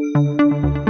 취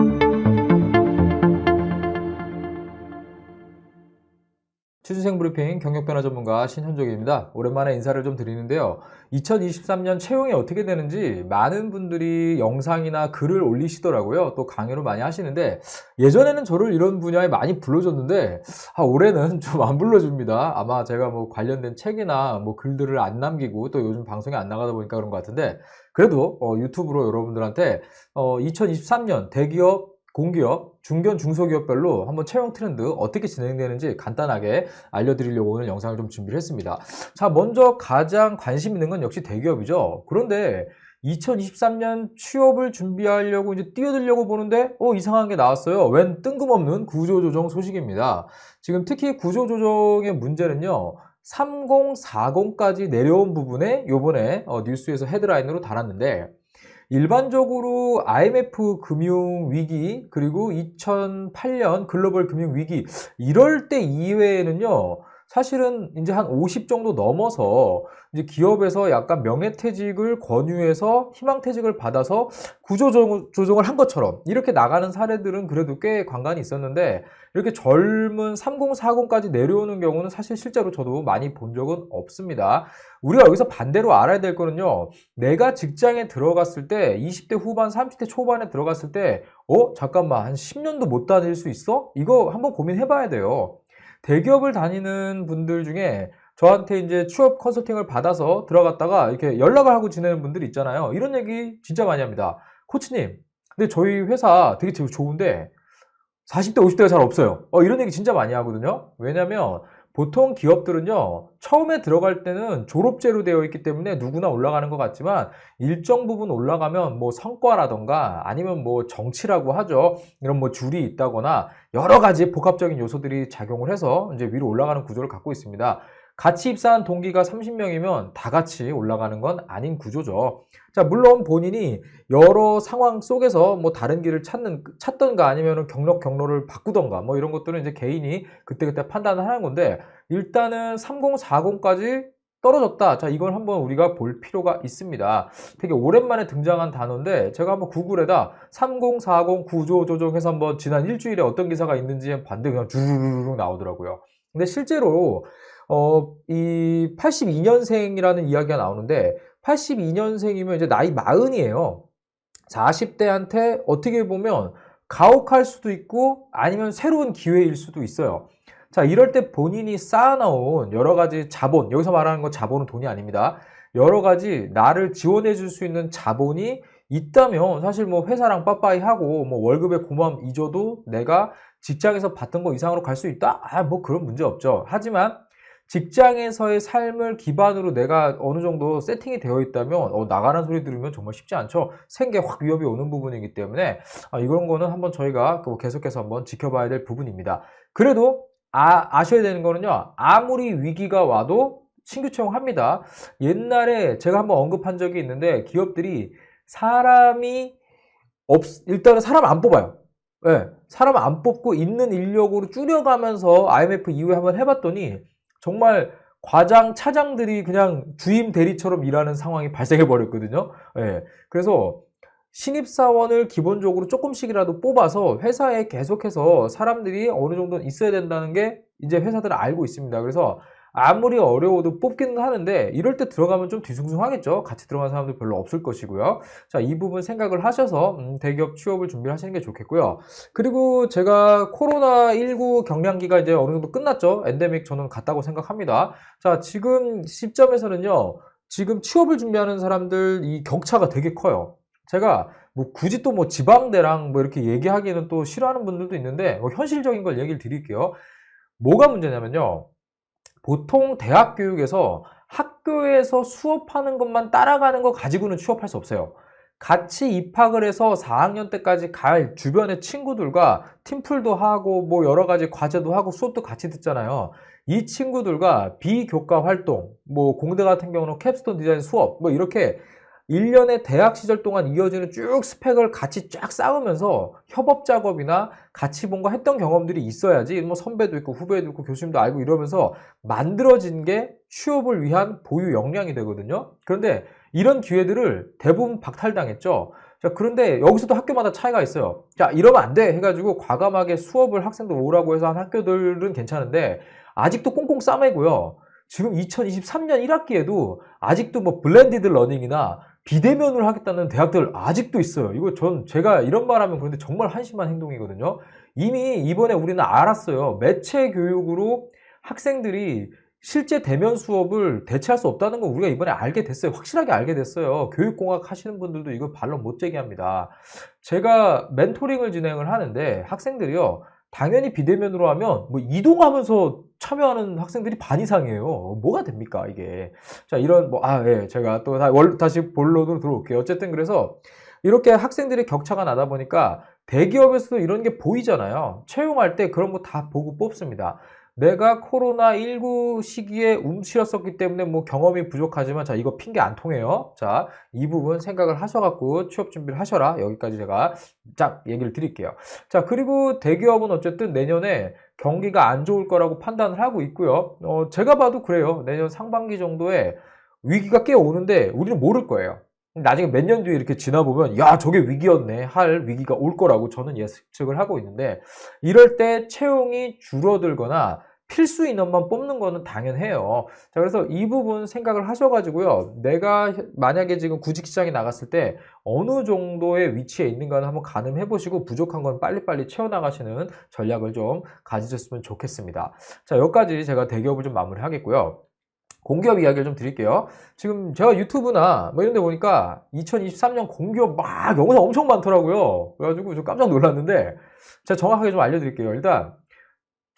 준생 브리핑 경력 변화 전문가 신현종입니다. 오랜만에 인사를 좀 드리는데요. 2023년 채용이 어떻게 되는지 많은 분들이 영상이나 글을 올리시더라고요. 또 강의를 많이 하시는데 예전에는 저를 이런 분야에 많이 불러줬는데 아, 올해는 좀 안 불러줍니다. 아마 제가 뭐 관련된 책이나 뭐 글들을 안 남기고 또 요즘 방송에 안 나가다 보니까 그런 것 같은데 그래도 어, 유튜브로 여러분들한테 어, 2023년 대기업 공기업, 중견, 중소기업별로 한번 채용 트렌드 어떻게 진행되는지 간단하게 알려드리려고 오늘 영상을 좀 준비를 했습니다. 자, 먼저 가장 관심 있는 건 역시 대기업이죠. 그런데 2023년 취업을 준비하려고 이제 뛰어들려고 보는데, 어, 이상한 게 나왔어요. 웬 뜬금없는 구조조정 소식입니다. 지금 특히 구조조정의 문제는요, 3040까지 내려온 부분에 요번에 어, 뉴스에서 헤드라인으로 달았는데, 일반적으로 IMF 금융 위기 그리고 2008년 글로벌 금융 위기 이럴 때 이외에는요. 사실은 이제 한 50 정도 넘어서 이제 기업에서 약간 명예퇴직을 권유해서 희망퇴직을 받아서 구조조정을 한 것처럼 이렇게 나가는 사례들은 그래도 꽤 관간이 있었는데 이렇게 젊은 3040까지 내려오는 경우는 사실 실제로 저도 많이 본 적은 없습니다. 우리가 여기서 반대로 알아야 될 거는요. 내가 직장에 들어갔을 때 20대 후반, 30대 초반에 들어갔을 때 어? 잠깐만 한 10년도 못 다닐 수 있어? 이거 한번 고민해 봐야 돼요. 대기업을 다니는 분들 중에 저한테 이제 취업 컨설팅을 받아서 들어갔다가 이렇게 연락을 하고 지내는 분들 있잖아요. 이런 얘기 진짜 많이 합니다. 코치님, 근데 저희 회사 되게 좋은데 40대, 50대가 잘 없어요. 어, 이런 얘기 진짜 많이 하거든요. 왜냐면 보통 기업들은요, 처음에 들어갈 때는 졸업제로 되어 있기 때문에 누구나 올라가는 것 같지만 일정 부분 올라가면 뭐 성과라던가 아니면 뭐 정치라고 하죠. 이런 뭐 줄이 있다거나 여러 가지 복합적인 요소들이 작용을 해서 이제 위로 올라가는 구조를 갖고 있습니다. 같이 입사한 동기가 30명이면 다 같이 올라가는 건 아닌 구조죠. 자, 물론 본인이 여러 상황 속에서 뭐 다른 길을 찾는, 찾던가 아니면 경력 경로를 바꾸던가 뭐 이런 것들은 이제 개인이 그때그때 판단을 하는 건데 일단은 3040까지 떨어졌다. 자, 이걸 한번 우리가 볼 필요가 있습니다. 되게 오랜만에 등장한 단어인데 제가 한번 구글에다 3040 구조 조정해서 한번 지난 일주일에 어떤 기사가 있는지 봤는데 그냥 주르륵 나오더라고요. 근데 실제로 어, 이 82년생이라는 이야기가 나오는데 82년생이면 이제 나이 마흔이에요. 40대한테 어떻게 보면 가혹할 수도 있고 아니면 새로운 기회일 수도 있어요. 자, 이럴 때 본인이 쌓아놓은 여러 가지 자본, 여기서 말하는 건 자본은 돈이 아닙니다. 여러 가지 나를 지원해 줄 수 있는 자본이 있다면 사실 뭐 회사랑 빠빠이 하고 뭐 월급에 고마움 잊어도 내가 직장에서 받던 거 이상으로 갈 수 있다? 아, 뭐 그런 문제 없죠. 하지만 직장에서의 삶을 기반으로 내가 어느 정도 세팅이 되어 있다면 어, 나가는 소리 들으면 정말 쉽지 않죠. 생계 확 위협이 오는 부분이기 때문에 아, 이런 거는 한번 저희가 그 계속해서 한번 지켜봐야 될 부분입니다. 그래도 아, 아셔야 되는 거는요. 아무리 위기가 와도 신규 채용합니다. 옛날에 제가 한번 언급한 적이 있는데 기업들이 사람이 없 일단은 사람 안 뽑아요. 네, 사람 안 뽑고 있는 인력으로 줄여가면서 IMF 이후에 한번 해봤더니 정말 과장, 차장들이 그냥 주임 대리처럼 일하는 상황이 발생해 버렸거든요. 예. 그래서 신입사원을 기본적으로 조금씩이라도 뽑아서 회사에 계속해서 사람들이 어느 정도 있어야 된다는 게 이제 회사들은 알고 있습니다. 그래서 아무리 어려워도 뽑기는 하는데 이럴 때 들어가면 좀 뒤숭숭하겠죠. 같이 들어간 사람들 별로 없을 것이고요. 자, 이 부분 생각을 하셔서 음, 대기업 취업을 준비를 하시는 게 좋겠고요. 그리고 제가 코로나19 경량기가 이제 어느 정도 끝났죠. 엔데믹 저는 갔다고 생각합니다. 자, 지금 시점에서는요. 지금 취업을 준비하는 사람들 이 격차가 되게 커요. 제가 뭐 굳이 또 뭐 지방대랑 뭐 이렇게 얘기하기는 또 싫어하는 분들도 있는데 뭐 현실적인 걸 얘기를 드릴게요. 뭐가 문제냐면요. 보통 대학 교육에서 학교에서 수업하는 것만 따라가는 거 가지고는 취업할 수 없어요. 같이 입학을 해서 4학년 때까지 갈 주변의 친구들과 팀플도 하고 뭐 여러 가지 과제도 하고 수업도 같이 듣잖아요. 이 친구들과 비교과 활동, 뭐 공대 같은 경우는 캡스톤 디자인 수업, 뭐 이렇게 1년의 대학 시절 동안 이어지는 쭉 스펙을 같이 쫙 쌓으면서 협업 작업이나 같이 뭔가 했던 경험들이 있어야지 뭐 선배도 있고 후배도 있고 교수님도 알고 이러면서 만들어진 게 취업을 위한 보유 역량이 되거든요. 그런데 이런 기회들을 대부분 박탈당했죠. 자, 그런데 여기서도 학교마다 차이가 있어요. 자, 이러면 안 돼! 해가지고 과감하게 수업을 학생들 오라고 해서 한 학교들은 괜찮은데, 아직도 꽁꽁 싸매고요. 지금 2023년 1학기에도 아직도 뭐 블렌디드 러닝이나 비대면으로 하겠다는 대학들 아직도 있어요. 이거 전 제가 이런 말 하면 그런데 정말 한심한 행동이거든요. 이미 이번에 우리는 알았어요. 매체 교육으로 학생들이 실제 대면 수업을 대체할 수 없다는 거 우리가 이번에 알게 됐어요. 확실하게 알게 됐어요. 교육공학 하시는 분들도 이거 반론 못 제기합니다. 제가 멘토링을 진행을 하는데 학생들이요. 당연히 비대면으로 하면 뭐 이동하면서 참여하는 학생들이 반 이상이에요. 뭐가 됩니까, 이게. 자, 이런, 뭐, 아, 예, 제가 또 다, 월, 다시 본론으로 들어올게요. 어쨌든 그래서 이렇게 학생들이 격차가 나다 보니까 대기업에서도 이런 게 보이잖아요. 채용할 때 그런 거 다 보고 뽑습니다. 내가 코로나19 시기에 움츠렸었기 때문에 뭐 경험이 부족하지만 자, 이거 핑계 안 통해요. 자, 이 부분 생각을 하셔갖고 취업 준비를 하셔라. 여기까지 제가 쫙 얘기를 드릴게요. 자, 그리고 대기업은 어쨌든 내년에 경기가 안 좋을 거라고 판단을 하고 있고요. 어, 제가 봐도 그래요. 내년 상반기 정도에 위기가 꽤 오는데 우리는 모를 거예요. 나중에 몇 년 뒤에 이렇게 지나보면 야 저게 위기였네 할 위기가 올 거라고 저는 예측을 하고 있는데 이럴 때 채용이 줄어들거나 필수 인원만 뽑는 거는 당연해요. 자, 그래서 이 부분 생각을 하셔가지고요. 내가 만약에 지금 구직 시장에 나갔을 때 어느 정도의 위치에 있는가는 한번 가늠해 보시고 부족한 건 빨리빨리 채워나가시는 전략을 좀 가지셨으면 좋겠습니다. 자, 여기까지 제가 대기업을 좀 마무리 하겠고요. 공기업 이야기를 좀 드릴게요. 지금 제가 유튜브나 뭐 이런 데 보니까 2023년 공기업 막 영상 엄청 많더라고요. 그래가지고 좀 깜짝 놀랐는데 제가 정확하게 좀 알려드릴게요. 일단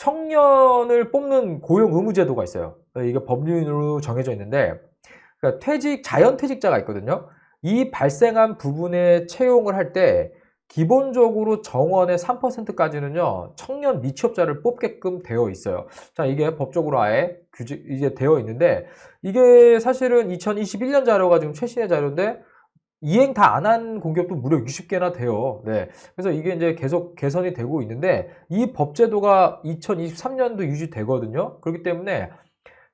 청년을 뽑는 고용 의무 제도가 있어요. 이게 법률로 정해져 있는데 그러니까 퇴직 자연 퇴직자가 있거든요. 이 발생한 부분에 채용을 할 때 기본적으로 정원의 3%까지는요 청년 미취업자를 뽑게끔 되어 있어요. 자 이게 법적으로 아예 규제 이제 되어 있는데 이게 사실은 2021년 자료가 지금 최신의 자료인데 이행 다 안 한 공기업도 무려 60개나 돼요. 네. 그래서 이게 이제 계속 개선이 되고 있는데 이 법제도가 2023년도 유지되거든요. 그렇기 때문에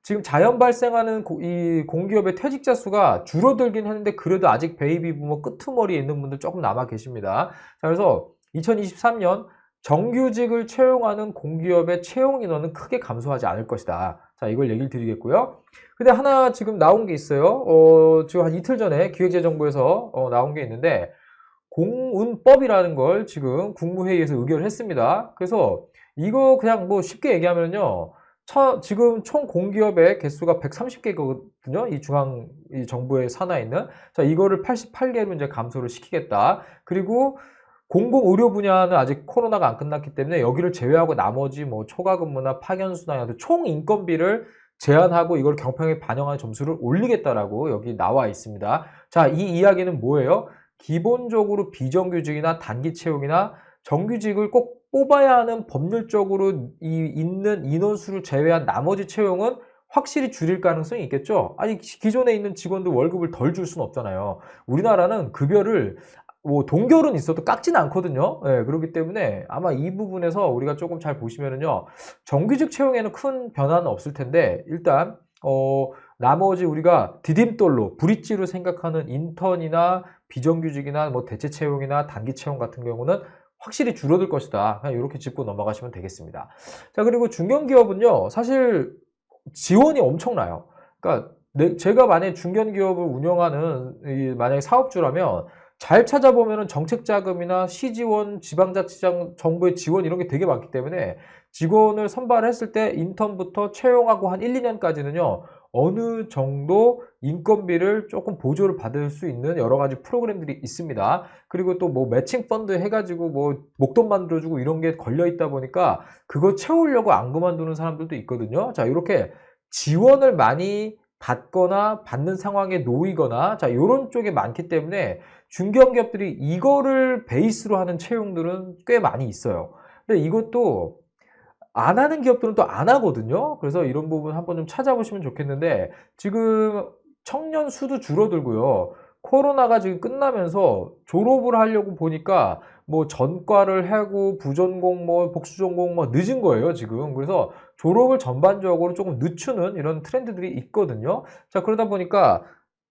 지금 자연 발생하는 고- 이 공기업의 퇴직자 수가 줄어들긴 했는데 그래도 아직 베이비 부모 끄트머리에 있는 분들 조금 남아 계십니다. 자, 그래서 2023년 정규직을 채용하는 공기업의 채용 인원은 크게 감소하지 않을 것이다. 자, 이걸 얘기를 드리겠고요. 근데 하나 지금 나온 게 있어요. 어, 지금 한 이틀 전에 기획재정부에서 어, 나온 게 있는데 공운법이라는 걸 지금 국무회의에서 의결을 했습니다. 그래서 이거 그냥 뭐 쉽게 얘기하면요. 처- 지금 총 공기업의 개수가 130개거든요. 이 중앙 이 정부의 산하에 있는. 자, 이거를 88개로 이제 감소를 시키겠다. 그리고 공공의료 분야는 아직 코로나가 안 끝났기 때문에 여기를 제외하고 나머지 뭐 초과 근무나 파견 수당이나 총 인건비를 제한하고 이걸 경평에 반영하는 점수를 올리겠다라고 여기 나와 있습니다. 자, 이 이야기는 뭐예요? 기본적으로 비정규직이나 단기 채용이나 정규직을 꼭 뽑아야 하는 법률적으로 이 있는 인원수를 제외한 나머지 채용은 확실히 줄일 가능성이 있겠죠. 아니 기- 기존에 있는 직원들 월급을 덜 줄 수는 없잖아요. 우리나라는 급여를 뭐 동결은 있어도 깎지는 않거든요. 예, 그렇기 때문에 아마 이 부분에서 우리가 조금 잘 보시면은요. 정규직 채용에는 큰 변화는 없을 텐데 일단 어 나머지 우리가 디딤돌로 브릿지로 생각하는 인턴이나 비정규직이나 뭐 대체 채용이나 단기 채용 같은 경우는 확실히 줄어들 것이다. 그냥 이렇게 짚고 넘어가시면 되겠습니다. 자, 그리고 중견기업은요, 사실 지원이 엄청나요. 그러니까 내- 제가 만약에 중견기업을 운영하는 이 만약에 사업주라면 잘 찾아보면은 정책 자금이나 시지원, 지방자치장 정부의 지원 이런 게 되게 많기 때문에 직원을 선발했을 때 인턴부터 채용하고 한 1, 2년까지는요. 어느 정도 인건비를 조금 보조를 받을 수 있는 여러 가지 프로그램들이 있습니다. 그리고 또 뭐 매칭 펀드 해가지고 뭐 목돈 만들어주고 이런 게 걸려 있다 보니까 그거 채우려고 안 그만두는 사람들도 있거든요. 자, 이렇게 지원을 많이 받거나 받는 상황에 놓이거나 자, 이런 쪽에 많기 때문에 중견기업들이 이거를 베이스로 하는 채용들은 꽤 많이 있어요. 근데 이것도 안 하는 기업들은 또 안 하거든요. 그래서 이런 부분 한번 좀 찾아보시면 좋겠는데 지금 청년 수도 줄어들고요. 코로나가 지금 끝나면서 졸업을 하려고 보니까 뭐 전과를 하고 부전공 뭐 복수전공 뭐 늦은 거예요, 지금. 그래서 졸업을 전반적으로 조금 늦추는 이런 트렌드들이 있거든요. 자, 그러다 보니까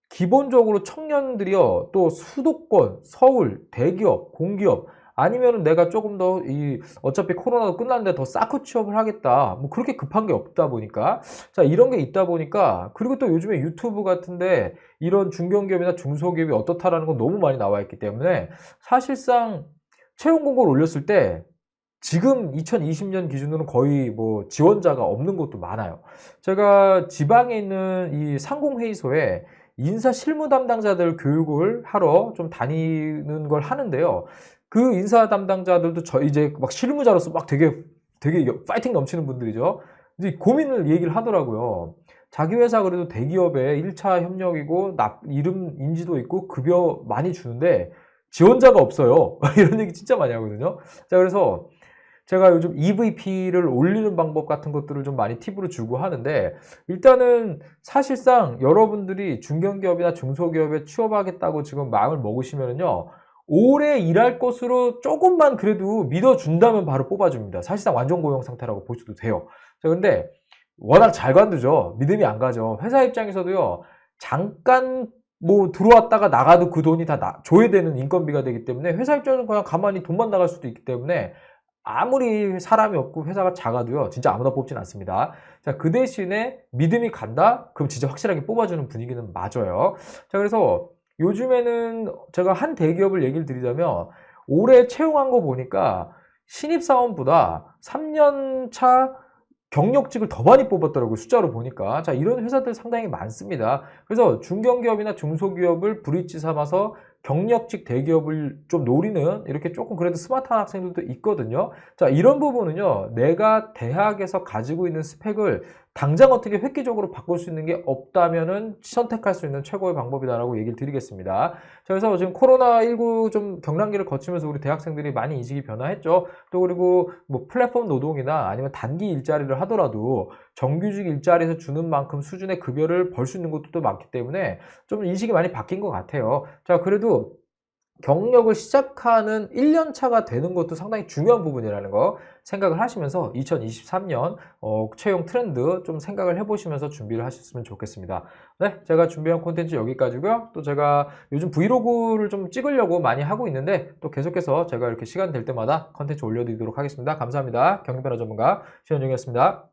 기본적으로 청년들이요, 또 수도권, 서울, 대기업, 공기업, 아니면은 내가 조금 더 이 어차피 코로나도 끝났는데 더 쌓고 취업을 하겠다. 뭐 그렇게 급한 게 없다 보니까 자 이런 게 있다 보니까 그리고 또 요즘에 유튜브 같은데 이런 중견기업이나 중소기업이 어떻다라는 건 너무 많이 나와 있기 때문에 사실상 채용 공고를 올렸을 때 지금 2020년 기준으로는 거의 뭐 지원자가 없는 곳도 많아요. 제가 지방에 있는 이 상공회의소에 인사 실무 담당자들 교육을 하러 좀 다니는 걸 하는데요. 그 인사 담당자들도 저 이제 막 실무자로서 막 되게 되게 파이팅 넘치는 분들이죠. 이제 고민을 얘기를 하더라고요. 자기 회사 그래도 대기업에 1차 협력이고 납, 이름 인지도 있고 급여 많이 주는데 지원자가 없어요. 이런 얘기 진짜 많이 하거든요. 자, 그래서 제가 요즘 EVP를 올리는 방법 같은 것들을 좀 많이 팁으로 주고 하는데 일단은 사실상 여러분들이 중견기업이나 중소기업에 취업하겠다고 지금 마음을 먹으시면은요. 오래 일할 것으로 조금만 그래도 믿어준다면 바로 뽑아줍니다. 사실상 완전 고용 상태라고 보셔도 돼요. 자, 근데 워낙 잘 관두죠. 믿음이 안 가죠. 회사 입장에서도요. 잠깐 뭐 들어왔다가 나가도 그 돈이 다 나- 줘야 되는 인건비가 되기 때문에 회사 입장에서는 그냥 가만히 돈만 나갈 수도 있기 때문에 아무리 사람이 없고 회사가 작아도요, 진짜 아무나 뽑진 않습니다. 자, 그 대신에 믿음이 간다? 그럼 진짜 확실하게 뽑아주는 분위기는 맞아요. 자, 그래서 요즘에는 제가 한 대기업을 얘기를 드리자면 올해 채용한 거 보니까 신입사원보다 3년 차 경력직을 더 많이 뽑았더라고요. 숫자로 보니까. 자, 이런 회사들 상당히 많습니다. 그래서 중견기업이나 중소기업을 브릿지 삼아서 경력직 대기업을 좀 노리는 이렇게 조금 그래도 스마트한 학생들도 있거든요. 자, 이런 부분은요, 내가 대학에서 가지고 있는 스펙을 당장 어떻게 획기적으로 바꿀 수 있는 게 없다면은 선택할 수 있는 최고의 방법이다라고 얘기를 드리겠습니다. 자, 그래서 지금 코로나19 좀 경랑기를 거치면서 우리 대학생들이 많이 인식이 변화했죠. 또 그리고 뭐 플랫폼 노동이나 아니면 단기 일자리를 하더라도 정규직 일자리에서 주는 만큼 수준의 급여를 벌 수 있는 것도 많기 때문에 좀 인식이 많이 바뀐 것 같아요. 자, 그래도 경력을 시작하는 1년 차가 되는 것도 상당히 중요한 부분이라는 거 생각을 하시면서 2023년 어, 채용 트렌드 좀 생각을 해보시면서 준비를 하셨으면 좋겠습니다. 네, 제가 준비한 콘텐츠 여기까지고요. 또 제가 요즘 브이로그를 좀 찍으려고 많이 하고 있는데 또 계속해서 제가 이렇게 시간 될 때마다 콘텐츠 올려드리도록 하겠습니다. 감사합니다. 경영변화 전문가 신현중이었습니다.